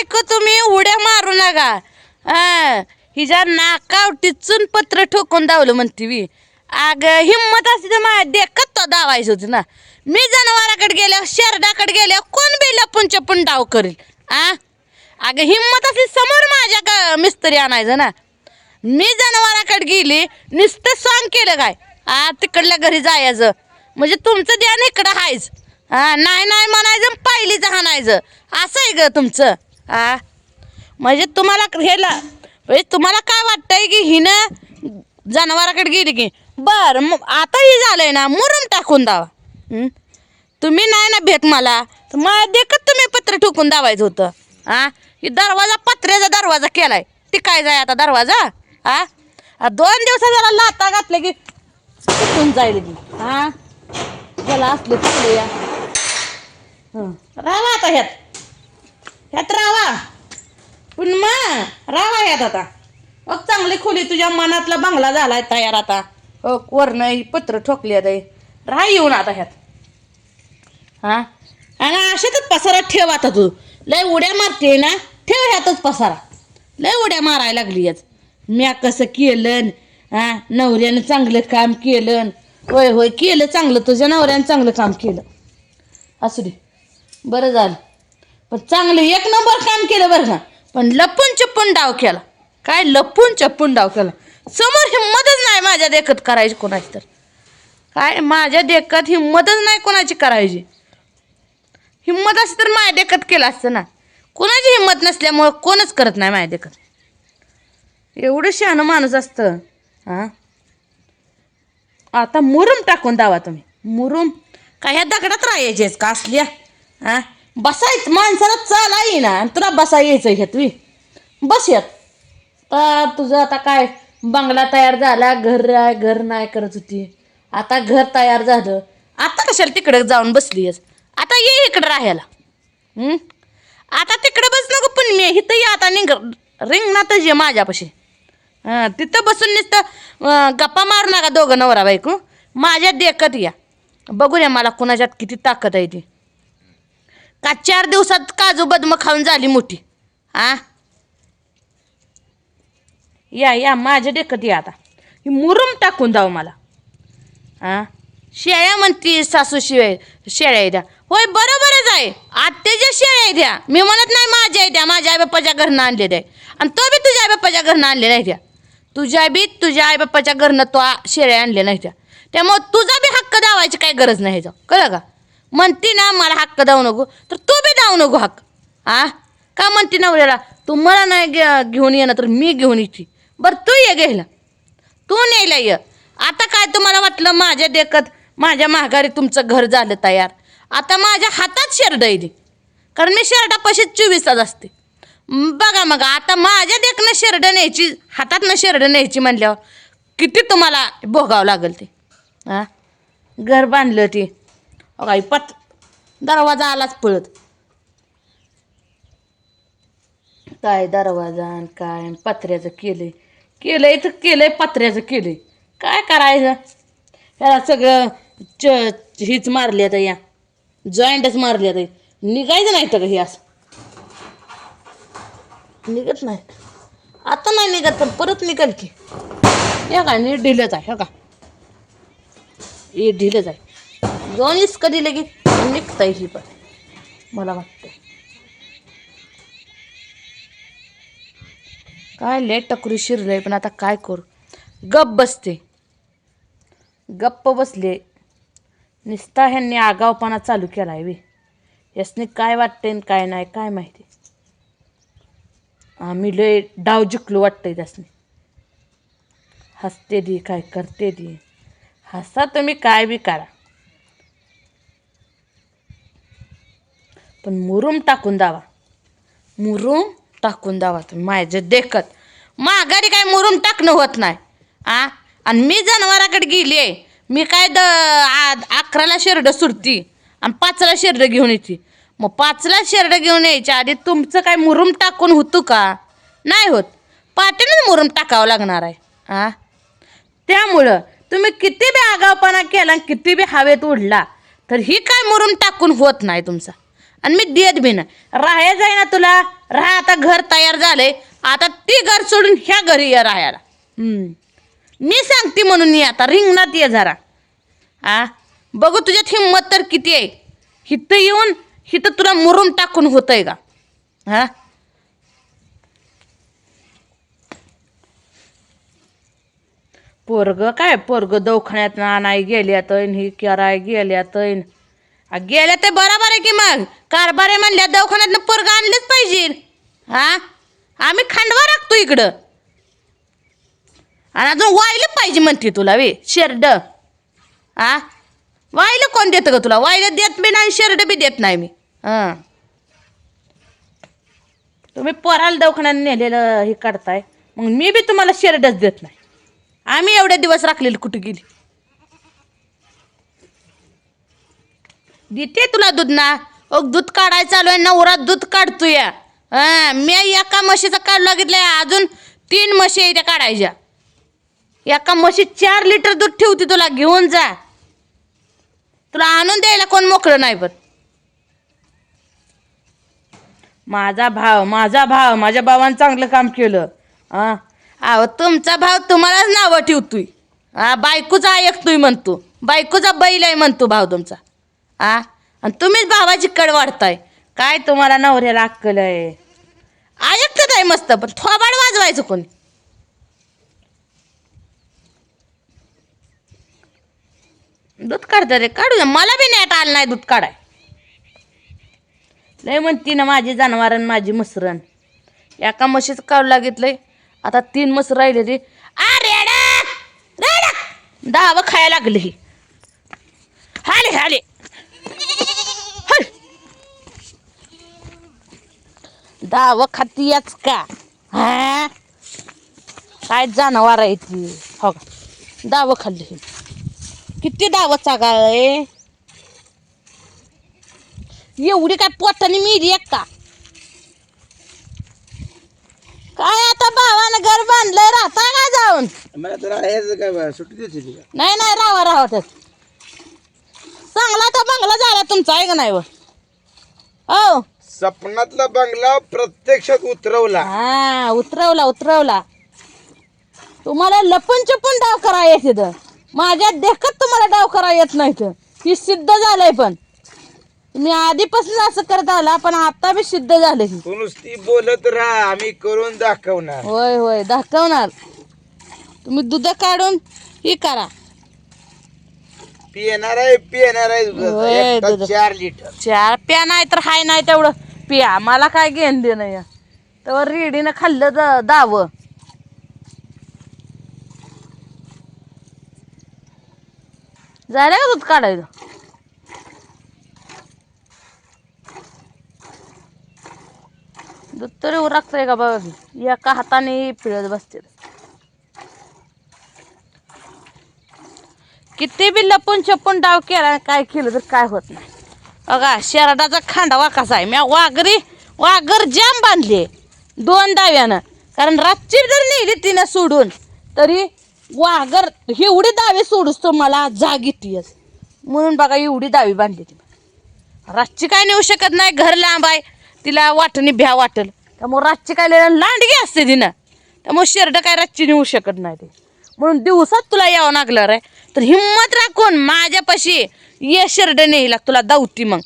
बायको तुम्ही? उड्या मारू नका. हिच्या नाकावटी चून पत्र ठोकून दावलं म्हणते मी. अग हिंमत असते तर माझ्या देखत तो दावायचं होती ना. मी जनावराकडे गेल्यावर शेरडाकडे गेल्यावर कोण बी लपून चपून डाव करेल? आ? अगं हिंमत असली समोर माझ्या का मिस्त्री आणायचं ना. मी जनावराकडे गेली नुसतं सॉंग केलं काय? आ तिकडल्या घरी जायचं. म्हणजे तुमचं ध्यान इकडं हायच. हा नाही नाही म्हणायचं पायलीच हाणायचं. असं आहे ग तुमचं. आ? म्हणजे तुम्हाला हेला म्हणजे तुम्हाला काय वाटतंय की हिनं जनावराकडे गेली की? बर मग आता ही झालंय ना मुरून टाकून दावा तुम्ही नाही ना भेट मला. तर मला देखत तुम्ही पत्र ठोकून दावायचं होतं. आ? ही दरवाजा पत्र्याचा दरवाजा केलाय. काय जाय आता दरवाजा. आ, दोन दिवसा जरा लाता घातले की टिकून जाईल की हा त्याला असले तिकडे या. हं. राहा आता ह्यात. ह्यात रावा. पण मा राहा ह्यात आता. अग चांगली खोली तुझ्या मनातला बंगला झालाय तयार आता. हो वरनं पत्र ठोकली आता हे. राहा येऊन आता ह्यात. हां? आणि अशातच पसारा ठेव आता तू. लय उड्या मारते ना? ठेव ह्यातच पसारा. लय उड्या मारायला लागली याच म्या कसं केलं हा? नवऱ्यानं चांगलं काम केलं होय होय केलं चांगलं. तुझ्या नवऱ्यानं चांगलं काम केलं. असू दे. बरं झालं. पण चांगलं एक नंबर काम केलं बरं का. पण लपून चप्पून डाव केला. काय लपून चप्पून डाव केला. समोर हिंमतच नाही माझ्या देखत करायची कोणाची तर काय माझ्या देखत हिंमतच नाही कोणाची करायची. हिंमत असते तर माझ्या देखत केलं असतं ना. कोणाची हिंमत नसल्यामुळं कोणच करत नाही माझ्या देखत. एवढं शहाणं माणूस असतं. हां? आता मुरुम टाकून दावा तुम्ही. मुरुम. काय ह्या दगडात राहायचेच का असल्या? हां? बसायचं माणसाला चाला येईना. ना तुला बसा यायचं ह्यात वी बस यात. तर तुझं आता काय? बंगला तयार झाला घर आहे घर नाही करत होती. आता घर तयार झालं. आता कशाला तिकडे जाऊन बसली आहेस आता ये इकडं राहायला. आता तिकडे बस नको पण मी इथं ये आता निघ. रिंगणातच ये माझ्यापाशी. हां तिथं बसून नुसतं गप्पा मारू नका दोघं नवरा बायको. माझ्या देखत या. बघू या मला कुणाच्यात किती ताकद आहे ती. का चार दिवसात काजू बदम खाऊन झाली मोठी? हा? या या माझ्या डेकत या आता. ही मुरुम टाकून जाऊ मला. हा? शेळ्या म्हणती सासू शिवाय शेळ्या द्या. होय बरोबरच आहे. आत्याच्या शेळ्या द्या. मी म्हणत नाही माझ्या द्या. माझ्या आईबाप्पाच्या घरनं आणलेल्या आहे आणि तो बी तुझ्या आईबाप्पाच्या घरनं आणले आहे द्या. तुझ्या बी तुझ्या आईबाप्पाच्या घरनं तो शेळ्या आणले नाही त्या त्यामुळं तुझा बी हक्क दावायची काही गरज नाही ह्याचं कळलं का? म्हणती ना मला हक्क दावू नको. तर तू बी दावू नको हक्क. आ? का म्हणते नवऱ्याला तू मला नाही घे- घेऊन ना तर मी घेऊन येते. बरं तू ये घ्यायला. तू न्यायला ये. आता काय तुम्हाला वाटलं? माझ्या देखत माझ्या माघारी तुमचं घर झालं तयार. आता माझ्या हातात शेरड आहे कारण मी शेरडापाशी चोवीस तास असते. बघा मग आता माझ्या देखनं शेरड न्यायची हातातनं शेरड न्यायची म्हणल्यावर किती तुम्हाला भोगावं लागेल ते. हां घर बांधलं ते. अगाई पत. दरवाजा आलाच पळत. काय दरवाजा आणि काय आणि पत्र्याचं केलंय? केलंय तर केलंय पत्र्याचं केलंय. काय करायचं? ह्याला सगळं च हीच मारली आता या. जॉईंटच मारली आता. निघायचं नाही तर हे असं. निघत नाही. आता नाही निघत पण परत निघल की. हे काय नीट ढिलच आहे हे का हे ढिलच आहे. दोन इसक दिले की निघताय ही पण मला वाटतं काय लेट टकरी शिरलंय पण आता काय करू? गप्प बसते. गप्प बसले. निस्ता ह्यांनी आगावपणा चालू केला आहे वे यासने काय वाटतंय आणि काय नाही काय माहिती. आम्ही लय डाव जिंकलो वाटतंय त्यासने. हसते दी काय करते दी. हसा तुम्ही काय बी करा. पण मुरुम टाकून दावा. मुरुम टाकून दावा तुम्ही माझ्या देखत. माघारी काय मुरुम टाकणं होत नाही. आ? आणि मी जनावराकडे गेली आहे मी काय द अकराला शेरड सुरती आणि पाचला शेरड घेऊन येते. मग पाचला शेरड घेऊन यायच्या आधी तुमचं काय मुरुम टाकून होतो का? नाही होत. पाटीलच मुरुम टाकावं लागणार आहे. आ? त्यामुळं तुम्ही किती बी आगावपणा केला आणि किती बी हवेत उडला तर ही काय मुरुम टाकून होत नाही तुमचा. आणि मी देत बी ना राहायचं आहे ना तुला राहा आता घर तयार झालंय. आता ती घर सोडून ह्या घरी ये राहायला. मी सांगते म्हणून ये आता रिंगणात ये जरा. आ? बघू तुझ्यात हिंमत तर किती आहे? हिथं येऊन हिथं तुला मुरुम टाकून होतंय का? हा? पोरग काय? पोरग दवखान्यात आणाय गेल्यात ही कराय गेल्यात गेलं ते बरोबर आहे की मग? कारभार आहे म्हणल्या दवाखान्यात पोरग आणलीच पाहिजे. हा? आम्ही खांडवा राखतो इकडं. आणि अजून वायलं पाहिजे म्हणते तुला वे शेरड. हा वायलं कोण देतं ग तुला? वायलं देत बी नाही शेरड बी देत नाही मी. हां. तुम्ही पोराला दवाखान्यात नेलेलं हे काढताय मग मी बी तुम्हाला शेरडच देत नाही. आम्ही एवढे दिवस राखलेली कुठे गेली? देते तुला दूध ना. ओ दूध काढायला चालू आहे नवरा दूध काढतोय. हां मी एका म्हशीचं काढ लागितलंय अजून तीन म्हशी आहे त्या काढायच्या. एका म्हशी चार लिटर दूध ठेवते तुला घेऊन जा. तुला आणून द्यायला कोण मोकळं नाही पण. माझा भाव माझा भाव माझ्या भावानं चांगलं काम केलं. हा. अहो तुमचा भाव तुम्हालाच नावं ठेवतोय. हा बायकोचा ऐकतोय म्हणतो. बायकोचा बैल आहे म्हणतो भाव तुमचा. आ? आणि तुम्हीच भावाची कड वाढताय. काय तुम्हाला नवऱ्याला अक्कल आहे? ऐकत आहे मस्त पण थोबाड वाजवायचं कोणी? दूध काढतं रे काढू द्या मला बी नेट आलं नाही दूध काढाय. लय म्हणती ना माझी जनावरं माझी मसरण एका म्हशीचं काढू लागितलंय आता तीन मस राहिले रे आ रेडा रेडा दहावं खायला लागली हाले हाले. दहावं खातीयाच का? हा? काय जनावर आहे ती? हो का? दावं खाल्ली किती दावं चागाय एवढी काय पोटाने मिरी एक का? काय आता भावानं घर बांधलंय? राहता का जाऊन? मला तर आहेच काय बा, सुट्टी द्यायची ती का? नाही नाही राहा राहा तर चांगला तर बंगला झाला तुमचा आहे का नाही व? हो. सपनातला बंगला प्रत्यक्षात उतरवला. हा उतरवला उतरवला. तुम्हाला लपून चपून डाव करा येत इथं. माझ्या देखत तुम्हाला डाव करा येत नाही तर ही सिद्ध झालंय पण. मी आधीपासून असं करत आला पण आता बी सिद्ध झालं तू नुसती बोलत राहा आम्ही करून दाखवणार. होय होय दाखवणार. तुम्ही दूध काढून ही करा. पिणार आहे पिणार आहे होय. एकटा. चार लिटर. चार प्या नाही तर हाय नाही तेवढं. पिया. मला काय घेण देणं या. तर रेडीनं खाल्लं द दावं. जायला का दूध काढायचं? दूध तरी उरकतंय का बघा एका हाताने पिळत बसते. किती बी लपून छपून डाव केला काय केलं तर काय होत नाही. बघा शेरडाचा खांडावा कसा आहे. म्या वाघरी वाघर जाम बांधले दोन दाव्यानं कारण रातची जर नेली तिनं सोडून तरी वाघर एवढी दावे सोडूस तर मला जाग येतेच म्हणून बघा एवढी दावी बांधली ती. रातची काय नेऊ शकत नाही घर लांब आहे. तिला वाटणी भ्या वाटल. त्यामुळं रातची काय लांडगी असते तिनं. त्यामुळे शेरड काय रातची नेऊ शकत नाही ते. म्हणून दिवसात तुला यावं लागलं रे तर हिंमत राखून माझ्यापाशी ये शेरड नेला तुला दावती मग.